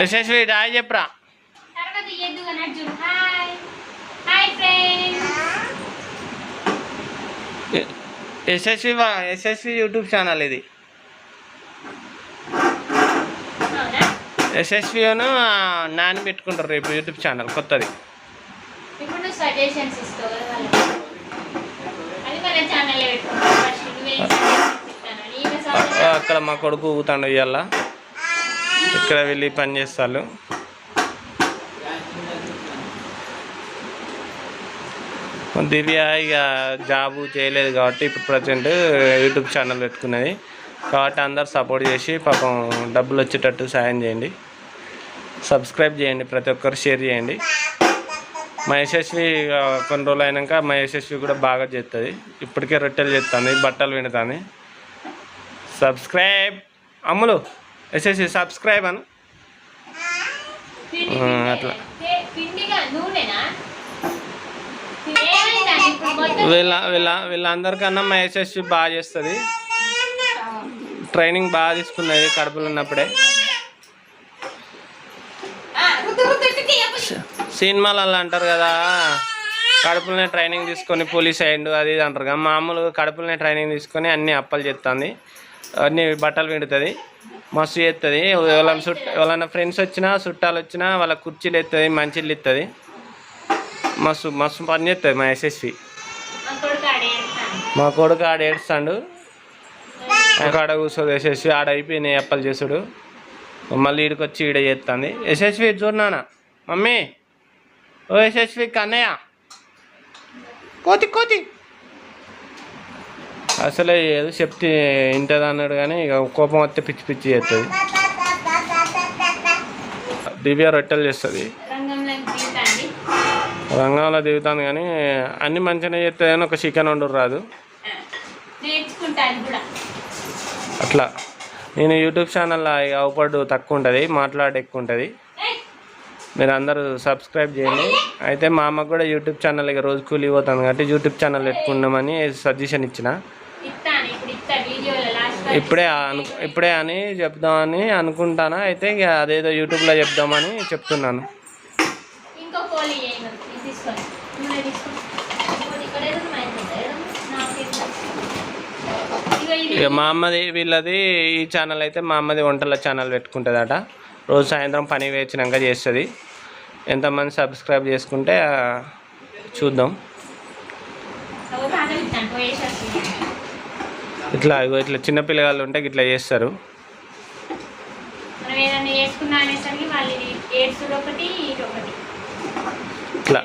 Yashasvi die చెప్పరా? యశస్వి వా- Yashasvi YouTube channel ఇది. యశస్విను నాని పెట్టుకుంటారు రేపు యూట్యూబ్ ఛానల్ కొత్తది. అక్కడ మా కొడుకు ఊతాడు ఇవాళ ఇక్కడ వెళ్ళి పని చేస్తారు? దివ్య ఇక జాబు చేయలేదు కాబట్టి ఇప్పుడు ప్రజెంట్ యూట్యూబ్ ఛానల్ పెట్టుకున్నది. కాబట్టి అందరు సపోర్ట్ చేసి పాపం డబ్బులు వచ్చేటట్టు సాయం చేయండి. సబ్స్క్రైబ్ చేయండి ప్రతి ఒక్కరు షేర్ చేయండి. మా యశస్వి కొన్ని రోజులు అయినాక మా యశస్వి కూడా బాగా చేస్తుంది ఇప్పటికే రొట్టెలు చేస్తుంది బట్టలు వినుతుంది సబ్స్క్రైబ్! అమ్ములు! యశస్వి సబ్స్క్రైబ్ అను. అట్లా. వీళ్ళ వీళ్ళ వీళ్ళందరికన్నా మా యశస్వి బాగా చేస్తుంది. ట్రైనింగ్ బాగా తీసుకున్నది కడుపులో ఉన్నప్పుడే. సినిమాలలో అంటారు కదా కడుపులోనే ట్రైనింగ్ తీసుకొని పోలీస్ అయ్యిండు అది ఇది అంటారు కదా. మామూలుగా కడుపులోనే ట్రైనింగ్ తీసుకొని అన్ని అప్పలు చేస్తుంది అన్ని బట్టలు పిండుతుంది. మస్తు చేస్తుంది ఎవరైనా చుట్ట ఎవరైనా ఫ్రెండ్స్ వచ్చినా చుట్టాలు వచ్చినా వాళ్ళ కుర్చీలు ఎత్తుంది మంచిలు ఇస్తుంది మస్తు మస్తు పని చేస్తుంది మా ఎస్ఎస్వి మా కొడుకు ఆడ ఏడుస్తాడు. ఒక ఆడ కూర్చోదు ఎస్ఎస్వి ఆడ అయిపోయినాయి అప్పలు చేసుడు. మళ్ళీ ఈడికి వచ్చి ఈడ చేస్తుంది ఎస్ఎస్వి చూడనా మమ్మీ. ఓ ఎస్ఎస్వి కన్నయ్య కోతి కోతి. అసలే ఏదో చెప్తే వింటుంది అన్నాడు కానీ ఇక కోపం వస్తే పిచ్చి పిచ్చి చేస్తుంది. దివ్య రొట్టెలు చేస్తుంది. రంగంలో దిగుతాను కానీ అన్ని మంచిగా చేస్తుంది కానీ ఒక చికెన్ వండు రాదు. అట్లా. నేను యూట్యూబ్ ఛానల్లో అవపడు తక్కువ ఉంటుంది మాట్లాడే ఎక్కువ ఉంటుంది. మీరు అందరూ సబ్స్క్రైబ్ చేయండి. అయితే మా అమ్మకు కూడా యూట్యూబ్ ఛానల్ ఇక రోజు కూలి కాబట్టి యూట్యూబ్ ఛానల్ పెట్టుకున్నామని సజెషన్ ఇచ్చిన ఇస్తాను ఇప్పుడు ఇస్తా వీడియోలో లాస్ట్ ఇప్పుడే అను ఇప్పుడే అని చెప్దామని అనుకుంటాను? అయితే ఇక అదేదో యూట్యూబ్లో చెప్దామని చెప్తున్నాను. ఇంకో మా అమ్మది వీళ్ళది ఈ ఛానల్ అయితే మా అమ్మది వంటల ఛానల్ పెట్టుకుంటుందట. రోజు సాయంత్రం పని వేచినాక చేస్తుంది. ఎంతమంది సబ్స్క్రైబ్ చేసుకుంటే చూద్దాం. ఇట్లా ఇట్లా చిన్న పిల్లగాళ్ళు ఉంటే ఇట్లా. చేస్తారు ఇట్లా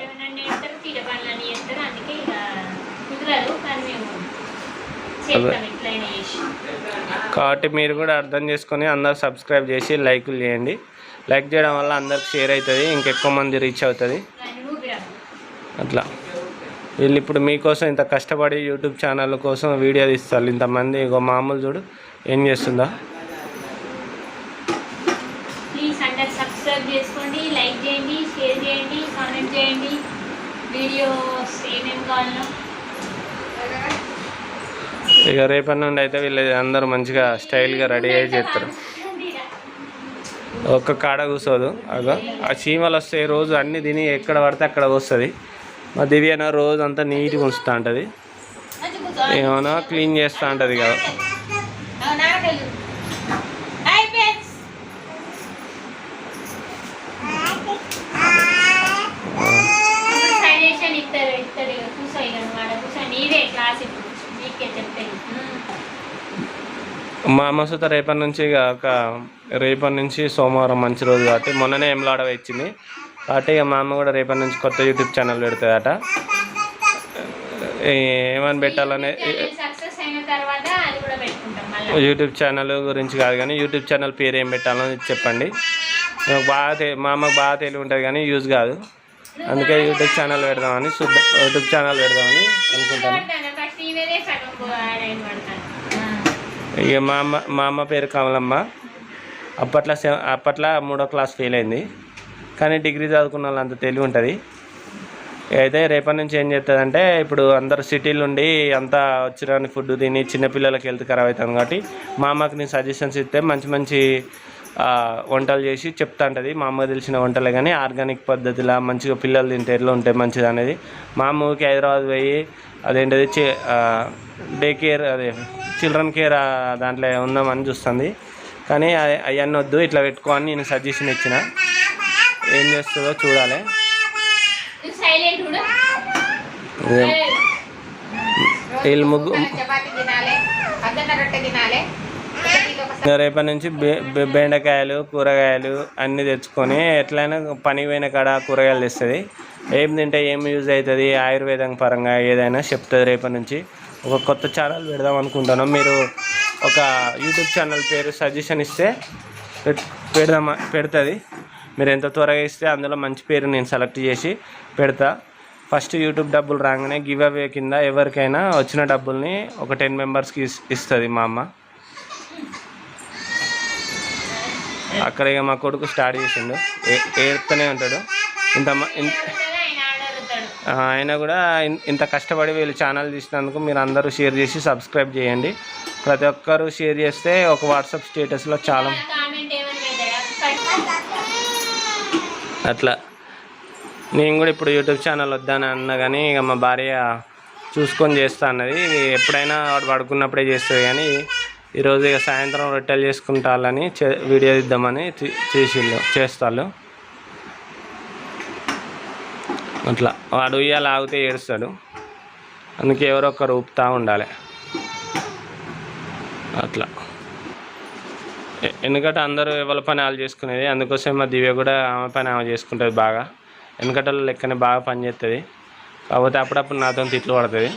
కాబట్టి మీరు కూడా అర్థం చేసుకొని అందరు సబ్స్క్రైబ్ చేసి లైకులు చేయండి. లైక్ చేయడం వల్ల అందరికి షేర్ అవుతుంది ఇంకెక్కువ మంది రీచ్ అవుతుంది. అట్లా. వీళ్ళు ఇప్పుడు మీకోసం ఇంత కష్టపడి యూట్యూబ్ ఛానల్ కోసం వీడియో తీస్తారు. ఇంతమంది ఇగో మామూలు చూడు ఏం చేస్తుందా? ప్లీజ్ అందరు సబ్స్క్రైబ్ చేసుకోండి లైక్ చేయండి షేర్ చేయండి కామెంట్ చేయండి. వీడియోస్ ఏమేమి కావాలో ఇక రేపటి నుండి అయితే వీళ్ళు అందరూ మంచిగా స్టైల్గా రెడీ అయ్యి చేస్తారు. ఒక్క కాడ కూర్చోదు అగో ఆ చీమలు వస్తాయి రోజు అన్ని తిని ఎక్కడ పడితే అక్కడ వస్తుంది మా దివ్యన రోజు అంతా నీట్గా ఉంచుతూ ఉంటుంది. ఏమైనా క్లీన్ చేస్తూ ఉంటుంది కదా. ఇక మా అమ్మ సుత రేపటి నుంచి ఇక ఒక రేపటి నుంచి సోమవారం మంచి రోజు కాబట్టి మొన్ననే ఎంలాడ ఇచ్చింది కాబట్టి ఇక మా అమ్మ కూడా రేపటి నుంచి కొత్త యూట్యూబ్ ఛానల్ పెడుతుందట. ఏమని పెట్టాలనే యూట్యూబ్ ఛానల్ గురించి కాదు కానీ యూట్యూబ్ ఛానల్ పేరు ఏం పెట్టాలని చెప్పండి. బాగా మా అమ్మకు బాగా తెలివి ఉంటుంది కానీ యూజ్ కాదు. అందుకే యూట్యూబ్ ఛానల్ పెడదామని చూద్దాం యూట్యూబ్ ఛానల్ పెడదామని అనుకుంటాను. ఇక మా అమ్మ మా అమ్మ పేరు కమలమ్మ. అప్పట్లో అప్పట్లో మూడో క్లాస్ ఫెయిల్ అయింది. కానీ డిగ్రీ చదువుకున్న వాళ్ళు అంత తెలివి ఉంటుంది. అయితే రేపటి నుంచి ఏం చేస్తుందంటే ఇప్పుడు అందరు సిటీలు ఉండి అంతా వచ్చిరాని ఫుడ్ తిని చిన్నపిల్లలకి హెల్త్ ఖరాబ్ అవుతుంది కాబట్టి మా అమ్మకి నేను సజెషన్స్ ఇస్తే మంచి మంచి వంటలు చేసి చెప్తా ఉంటుంది మా అమ్మకి తెలిసిన వంటలే కానీ ఆర్గానిక్ పద్ధతిలో మంచిగా పిల్లలు తింటే ఎట్లా ఉంటే మంచిది అనేది. మా అమ్మకి హైదరాబాద్ పోయి అదేంటది డే కేర్ అదే చిల్డ్రన్ కేర్ దాంట్లో ఉందామని చూస్తుంది. కానీ అవన్నీ వద్దు ఇట్లా పెట్టుకో అని నేను సజెషన్ ఇచ్చిన. ఏం చేస్తుందో చూడాలి. వీళ్ళు ముగ్గు రేపటి నుంచి బెండకాయలు కూరగాయలు అన్నీ తెచ్చుకొని ఎట్లయినా పని పోయిన కాడ కూరగాయలు తెస్తుంది. ఏం తింటే ఏం యూజ్ అవుతుంది ఆయుర్వేదం పరంగా ఏదైనా చెప్తుంది రేపటి నుంచి ఒక కొత్త ఛానల్ పెడదాం అనుకుంటున్నాం. మీరు ఒక యూట్యూబ్ ఛానల్ పేరు సజెషన్ ఇస్తే పెడదామా పెడుతుంది. మీరు ఎంత త్వరగా ఇస్తే అందులో మంచి పేరు నేను సెలెక్ట్ చేసి పెడతా. ఫస్ట్ యూట్యూబ్ డబ్బులు రాగానే గివ్ అవే కింద ఎవరికైనా వచ్చిన డబ్బుల్ని ఒక టెన్ మెంబర్స్కి ఇస్తుంది మా అమ్మ. అక్కడ ఇక మా కొడుకు స్టార్ట్ చేసిండు. ఏడుతూనే ఉంటాడు. ఇంత మ- ఆయన కూడా ఇంత కష్టపడి వీళ్ళు ఛానల్ తీసినందుకు మీరు అందరూ షేర్ చేసి సబ్స్క్రైబ్ చేయండి. ప్రతి ఒక్కరు షేర్ చేస్తే ఒక వాట్సాప్ స్టేటస్లో చాలా కామెంట్ ఏమని పెట్టారా అట్లా. నేను కూడా ఇప్పుడు యూట్యూబ్ ఛానల్ వద్దని అన్నా కానీ ఇక మా భార్య చూసుకొని చేస్తా అన్నది. ఎప్పుడైనా వాడు పడుకున్నప్పుడే చేస్తుంది కానీ ఈరోజు ఇక సాయంత్రం రొట్టెలు చేసుకుంటాలని చే వీడియో ఇద్దామని చేసిళ్ళు చేస్తాళ్ళు. అట్లా. వాడు ఉయ్యాల ఆగితే ఏడుస్తాడు. అందుకే ఎవరో ఒకరు ఊపుతూ ఉండాలి. అట్లా. ఎందుకంటే అందరూ ఎవరి పని వాళ్ళు చేసుకునేది. అందుకోసం మా దివ్య కూడా ఆమె పని ఆమె చేసుకుంటుంది బాగా. వెనకట లెక్కనే బాగా పని చేస్తుంది కాకపోతే అప్పుడప్పుడు నాతో తిట్లు పడుతుంది.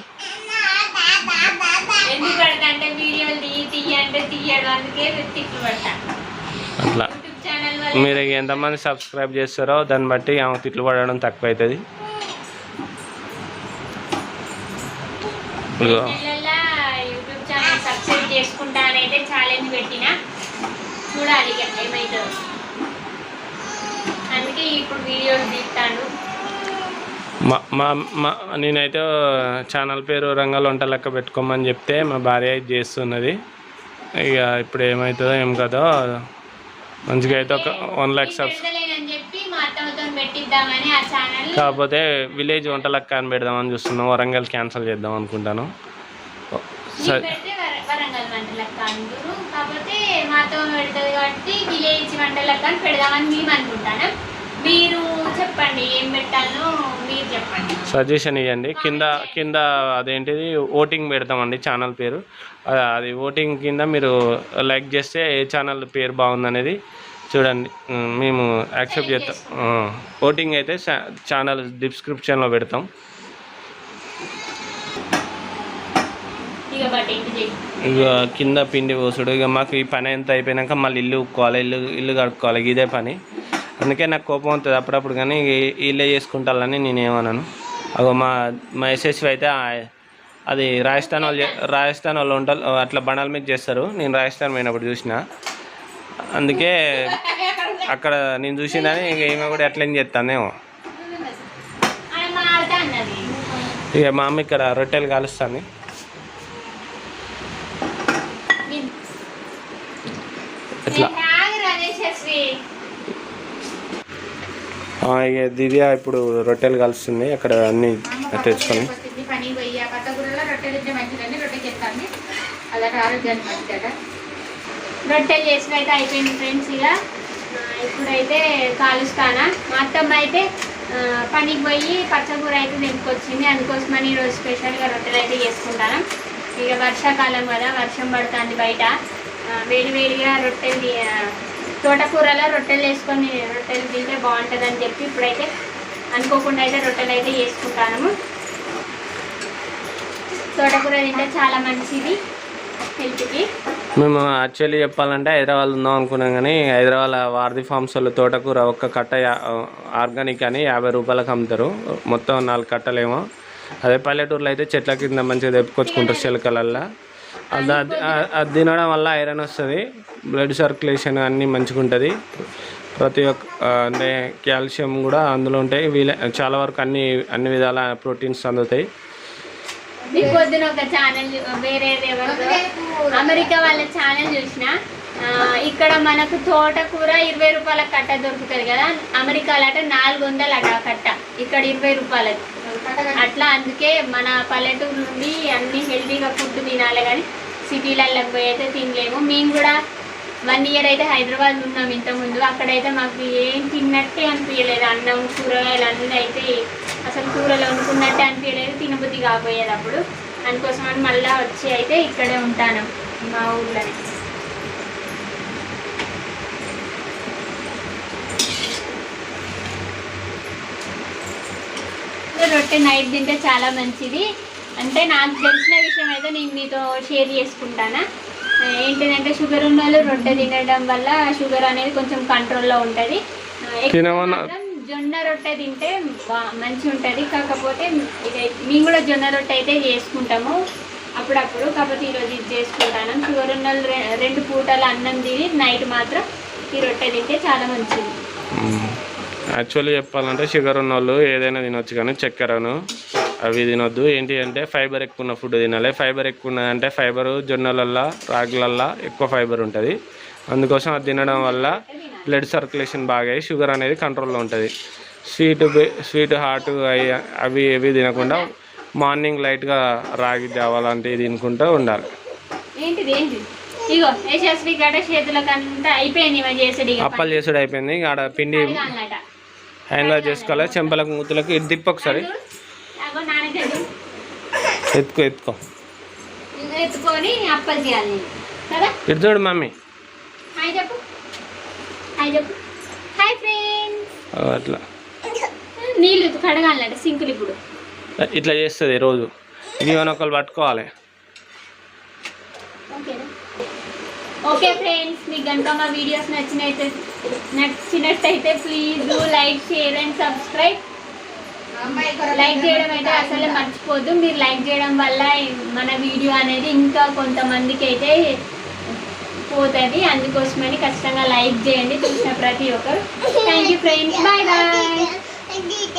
అట్లా. మీరు ఎంతమంది సబ్స్క్రైబ్ చేస్తారో దాన్ని బట్టి ఆమె తిట్లు పడడం తక్కువ అవుతుంది చేసుకుంటా ఛాలెంజ్ పెట్టిన. చూడాలి ఇక ఏమవుతుందో అందుకే ఇప్పుడు వీడియోలు తీస్తాను. మా మా మా నేనైతే ఛానల్ పేరు రంగాల వంట లెక్క పెట్టుకోమని చెప్తే మా భార్య ఇది చేస్తున్నది. ఇక ఇప్పుడు ఏమవుతుందో ఏం కదో మంచిగా అయితే ఒక వన్ ల్యాక్ సబ్స్ పెడతలేనని చెప్పి మా అత్తమ్మతో పెట్టిద్దామని ఆ ఛానల్ కాకపోతే విలేజ్ వంట లెక్క అని పెడదామని చూస్తున్నాం. వరంగల్ క్యాన్సిల్ చేద్దాం అనుకుంటాను. సరే వరంగల్ వంటలకు అందరూ కాకపోతే మాతో పెడుతుంది కాబట్టి విలేజ్ వంటలకు అని పెడదామని మేము అనుకుంటాను. మీరు చెప్పండి ఏం పెట్టాలో మీరు చెప్పండి. సజెషన్ ఇవ్వండి కింద కింద అదేంటిది ఓటింగ్ పెడతామండి ఛానల్ పేరు. అది ఓటింగ్ కింద మీరు లైక్ చేస్తే ఏ ఛానల్ పేరు బాగుందనేది చూడండి. మేము యాక్సెప్ట్ చేస్తాం. ఓటింగ్ అయితే ఛానల్ డిస్క్రిప్షన్లో పెడతాం. ఇక కింద పిండి పోసుడు. ఇక మాకు ఈ పని ఎంత అయిపోయినాక మళ్ళీ ఇల్లు ఉక్కోవాలి ఇల్లు ఇల్లు కడుక్కోవాలి ఇదే పని. అందుకే నాకు కోపం అవుతుంది అప్పుడప్పుడు కానీ ఇల్లే చేసుకుంటాలని నేను ఏమన్నాను అగో మా మా ఎస్ఎస్వి అయితే అది రాజస్థాన్ వాళ్ళు రాజస్థాన్ వాళ్ళు వంటలు అట్లా బండల మీద చేస్తారు. నేను రాజస్థాన్ పోయినప్పుడు చూసిన. అందుకే అక్కడ నేను చూసిందని ఇక ఈమె కూడా ఎట్లా చేస్తానేమో ఇక మా అమ్మ ఇక్కడ రొట్టెలు కాలుస్తాను మీ- ఇట్లా నేను ఆగు రాజేశ్వరి ఆ, ఇక దివ్య ఇప్పుడు రొట్టెలు కలుస్తుంది. అక్కడ అన్ని తెచ్చుకొని. పోయి ఆ రొట్టెలు చేసినైతే మంచిదండి రొట్టె చేస్తాను రొట్టెలు అయితే అయిపోయింది ఫ్రెండ్స్ ఇక. ఇప్పుడైతే కాలుస్తానా. మా అత్తమ్మ అయితే పనికి పోయి పచ్చకూర అయితే తెంపుకొచ్చింది. అందుకోసమని ఈరోజు స్పెషల్గా రొట్టెలు అయితే చేసుకుంటాను. ఇక వర్షాకాలం కదా వర్షం పడుతుంది బయట. వేడి వేడిగా రొట్టెలు తోటకూరలో రొట్టెలు వేసుకొని రొట్టెలు తింటే బాగుంటుంది అని చెప్పి ఇప్పుడైతే అనుకోకుండా అయితే రొట్టెలు అయితే వేసుకుంటాము తోటకూర తింటే చాలా మంచిది హెల్త్కి. మేము యాక్చువల్లీ చెప్పాలంటే హైదరాబాద్ ఉందాం అనుకున్నాం కానీ హైదరాబాద్ వారధి ఫార్మ్స్ వాళ్ళు తోటకూర ఒక్క కట్ట ఆర్గానిక్ అని యాభై రూపాయలకు అమ్ముతారు. మొత్తం నాలుగు కట్టలేమో. అదే పల్లెటూరులో అయితే చెట్ల కింద మంచిగా తెప్పుకొచ్చుకుంటారు చిలకలల్లో అది అది- తినడం వల్ల ఐరన్ వస్తుంది బ్లడ్ సర్క్యులేషన్ అన్నీ మంచిగా ఉంటుంది. ప్రతి ఒక్క అంటే కాల్షియం కూడా అందులో ఉంటాయి. వీళ్ళ చాలా వరకు అన్ని అన్ని విధాల ప్రోటీన్స్ అందుతాయి. పొద్దున ఒక ఛానల్ అమెరికా వాళ్ళ ఛానల్ చూసిన ఇక్కడ మనకు తోటకూర ఇరవై రూపాయల కట్ట దొరుకుతుంది కదా. అమెరికాలో అట నాలుగు వందలు అట కట్ట. ఇక్కడ ఇరవై రూపాయలకి అట్లా అందుకే మన పల్లెటూరు నుండి అన్ని హెల్తీగా ఫుడ్ తినాలి కానీ సిటీలలో పోయి అయితే తినలేము. మేము కూడా వన్ ఇయర్ అయితే హైదరాబాద్ ఉన్నాం ఇంతకుముందు. అక్కడైతే మాకు ఏం తిన్నట్టే అనిపించలేదు. అన్నం కూరగాయలు అన్నీ అయితే అసలు కూరలు వండుకున్నట్టే అనిపించలేదు. తినబుద్ధి కాకపోయేది అప్పుడు. అందుకోసం అని మళ్ళీ వచ్చి అయితే ఇక్కడే ఉంటాను మా ఊళ్ళో రొట్టె నైట్ తింటే చాలా మంచిది. అంటే నాకు తెలిసిన విషయం అయితే నేను మీతో షేర్ చేసుకుంటానా. ఏంటిదంటే షుగర్ ఉన్న వాళ్ళు రొట్టె తినడం వల్ల షుగర్ అనేది కొంచెం కంట్రోల్లో ఉంటుంది. జొన్న రొట్టె తింటే మంచి ఉంటుంది. కాకపోతే ఇది మేము కూడా జొన్న రొట్టె అయితే చేసుకుంటాము. అప్పుడప్పుడు కాకపోతే ఈరోజు ఇది చేసుకుంటాను. షుగర్ ఉన్న రెండు పూటలు అన్నం తిని నైట్ మాత్రం ఈ రొట్టె తింటే చాలా మంచిది. యాక్చువల్లీ చెప్పాలంటే షుగర్ ఉన్న వాళ్ళు ఏదైనా తినొచ్చు కానీ చక్కెరను అవి తినొద్దు. ఏంటి అంటే ఫైబర్ ఎక్కువ ఉన్న ఫుడ్ తినాలి. ఫైబర్ ఎక్కువ ఉన్నదంటే ఫైబర్ జొన్నలల్లో రాగులల్లో ఎక్కువ ఫైబర్ ఉంటుంది. అందుకోసం అది తినడం వల్ల బ్లడ్ సర్క్యులేషన్ బాగా అయ్యి షుగర్ అనేది కంట్రోల్లో ఉంటుంది. స్వీట్ స్వీట్ హాట్ అవి అవి ఏవి తినకుండా మార్నింగ్ లైట్గా రాగి జావ లాంటివి తినుకుంటూ ఉండాలి. అప్పలు చేసుడు అయిపోయింది. ఆడ పిండి హ్యాండ్లో చేసుకోవాలి? చెంపలకు మూతులకు? ఇది తిప్పు ఒకసారి. ఎత్తుకో ఎత్తుకో. ఇటు చూడు మమ్మీ. అట్లా. నీళ్ళు కడగాలన్నట సింకులు ఇప్పుడు. ఇట్లా చేస్తుంది రోజు. ఇది ఒకళ్ళు పట్టుకోవాలి. ఓకే. ఫ్రెండ్స్ మీకు కనుక మా వీడియోస్ నచ్చినైతే నచ్చినట్టయితే please like share and subscribe like చేయడం అయితే అసలు మర్చిపోద్దు మీరు లైక్ చేయడం వల్ల మన వీడియో అనేది ఇంకా కొంతమందికి అయితే పోతుంది. అందుకోసమని ఖచ్చితంగా లైక్ చేయండి. చూసిన ప్రతి ఒక్కరు. Thank you friends bye bye